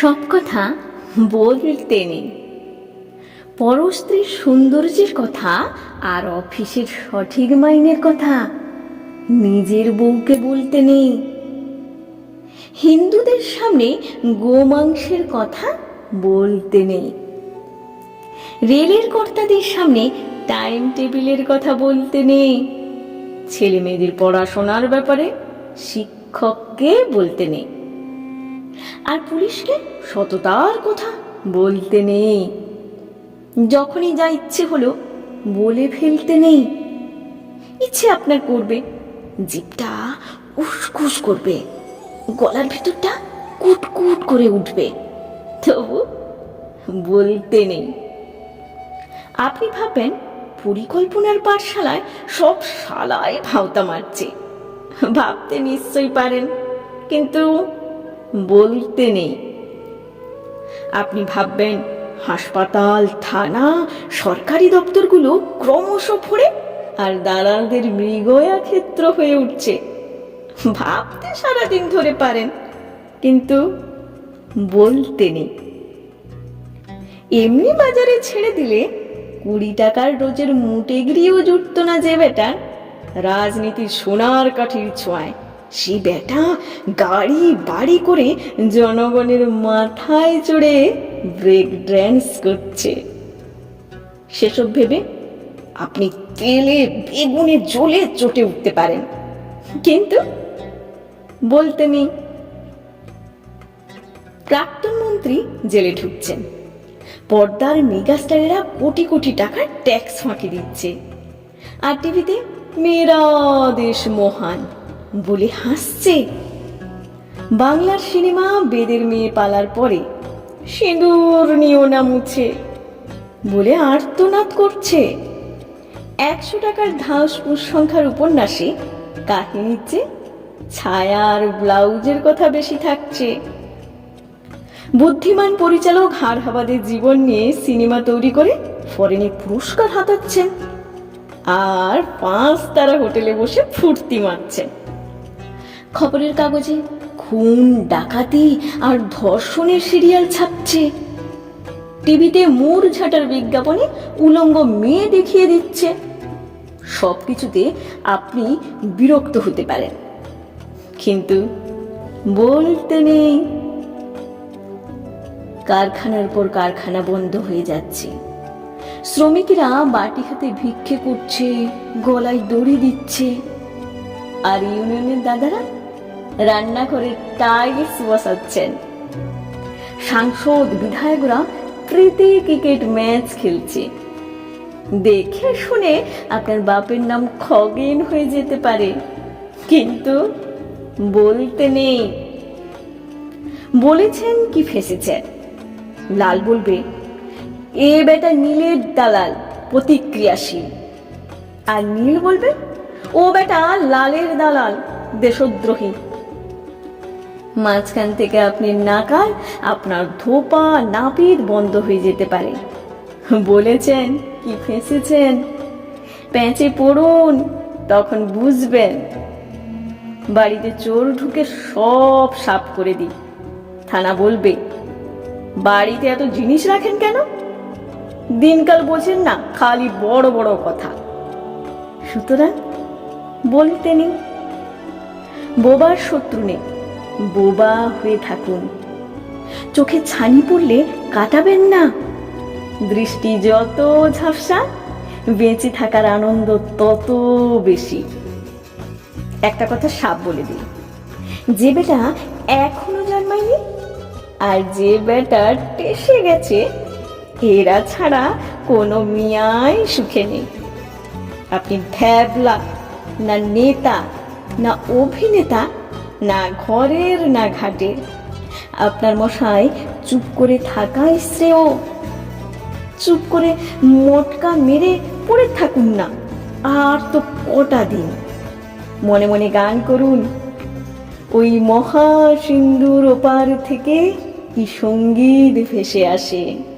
সব কথা বলতে নেই পরস্ত্রীর সৌন্দর্যের কথা আর অফিসের সঠিক মাইনের কথা নিজের বউকে বলতে নেই হিন্দুদের সামনে গোমাংসের কথা বলতে নেই রেলের কর্তাদের সামনে টাইম টেবিলের কথা বলতে নেই ছেলে মেয়েদের পড়াশোনার ব্যাপারে শিক্ষককে বলতে নেই আর পুলিশকে সততার কথা বলতে নেই। যখনই যা ইচ্ছে হলো বলে ফেলতে নেই। ইচ্ছে আপনার করবে জিপটা উসকুস করবে, গলার ভেতরটা কুটকুট করে উঠবে। তবু বলতে নেই। আপনি ভাববেন, পরিকল্পনার পাঠশালায় সব শালায় ভাওতা মারছে। ভাবতে নিশ্চয়ই পারেন, কিন্তু বলতে নেই। আপনি ভাববেন, হাসপাতাল, থানা, সরকারি দপ্তরগুলো ক্রমশ ভরে আর দালালদের মৃগয়া ক্ষেত্র হয়ে উঠছে। ভাবতে সারাদিন ধরে পারেন, কিন্তু বলতে নেই। এমনি বাজারে ছেড়ে দিলে কুড়ি টাকার রোজের মুটেগড়িও জুটত না যে বেটা রাজনীতির সোনার কাঠির ছোঁয়ায়। সে বেটা গাড়ি বাড়ি করে জনগণের মাথায় চড়ে ব্রেক ড্যান্স করছে। সেসব ভেবে আপনি তেলে, বেগুনে, জ্বলে চটে উঠতে পারেন। কিন্তু বলতে নেই। প্রাক্তন মন্ত্রী জেলে ঢুকছেন। পর্দার মেগাস্টারেরা কোটি কোটি টাকার ট্যাক্স ফাঁকি দিচ্ছে। আর টিভিতে মেরা দেশ মহান। বলে হাসছে। বাংলার সিনেমা বেদের মেয়ে পালার পরে সিঁদুর নিও না মুছে বলে আর্তনাদ করছে। একশো টাকার ধাস সংখ্যার উপন্যাসে কাহিনীর চেয়ে ছায়ার ব্লাউজের কথা বেশি থাকছে। বুদ্ধিমান পরিচালক হারহাবাদের জীবন নিয়ে সিনেমা তৈরি করে ফরেনে পুরস্কার হাতাচ্ছেন। আর পাঁচ তারা হোটেলে বসে ফুর্তি মারছেন। খবরের কাগজে, খুন, ডাকাতি আর ধর্ষণের সিরিয়াল ছাপছে। টিভিতে মোর ঝাঁটার বিজ্ঞাপনে উলঙ্গ মেয়ে দেখিয়ে দিচ্ছে। সব কিছুতে আপনি বিরক্ত হতে পারেন। কিন্তু বলতে নেই, কারখানার পর কারখানা বন্ধ হয়ে যাচ্ছে। শ্রমিকেরা বাটি হাতে ভিক্ষে করছে, গলায় দড়ি দিচ্ছে। আর ইউনিয়নের দাদারা রান্নাঘরে টাইলস বসাচ্ছেন। সাংসদ বিধায়করা প্রীতি ক্রিকেট ম্যাচ খেলছে। দেখে শুনে আপনার বাপের নাম খগেন হয়ে যেতে পারে। কিন্তু বলতে নেই। বলেছেন কি ফেসেছেন? লাল বলবে, এ বেটা নীলের দালাল, প্রতিক্রিয়াশীল। আর নীল বলবে, ও বেটা লালের দালাল, দেশদ্রোহী। মাঝখান থেকে আপনি নাকাল আপনার ধোপা, নাপিত বন্ধ হয়ে যেতে পারে। বলেছেন কি ফেঁসেছেন? প্যাঁচে পড়ুন, তখন বুঝবেন। বাড়িতে চোর ঢুকে সব সাফ করে দিই। থানা বলবে, বাড়িতে এত জিনিস রাখেন কেন? দিনকাল বোঝেন না, খালি বড় বড় কথা। সুতরাং বলতে নেই বোবার শত্রু নেই। বোবা হয়ে থাকুন। চোখে ছানি পড়লে কাটাবেন না। দৃষ্টি যত ঝাপসা, বেঁচে থাকার আনন্দ তত বেশি। একটা কথা সাপ বলে দিই, যে বেটা এখনও জন্মায়নি আর যে বেটা টেসে গেছে, এরা ছাড়া কোনো মিয়াই সুখে নেই। আপনি ভ্যাবলা, না নেতা, না অভিনেতা না ঘরের, না ঘাটের। আপনার মশাই চুপ করে থাকাই শ্রেয়। চুপ করে মটকা মেরে পড়ে থাকুন না, আর তো কটা দিন। মনে মনে গান করুন, ওই মহা সিন্ধুর ওপার থেকে কি সংগীত ভেসে আসে।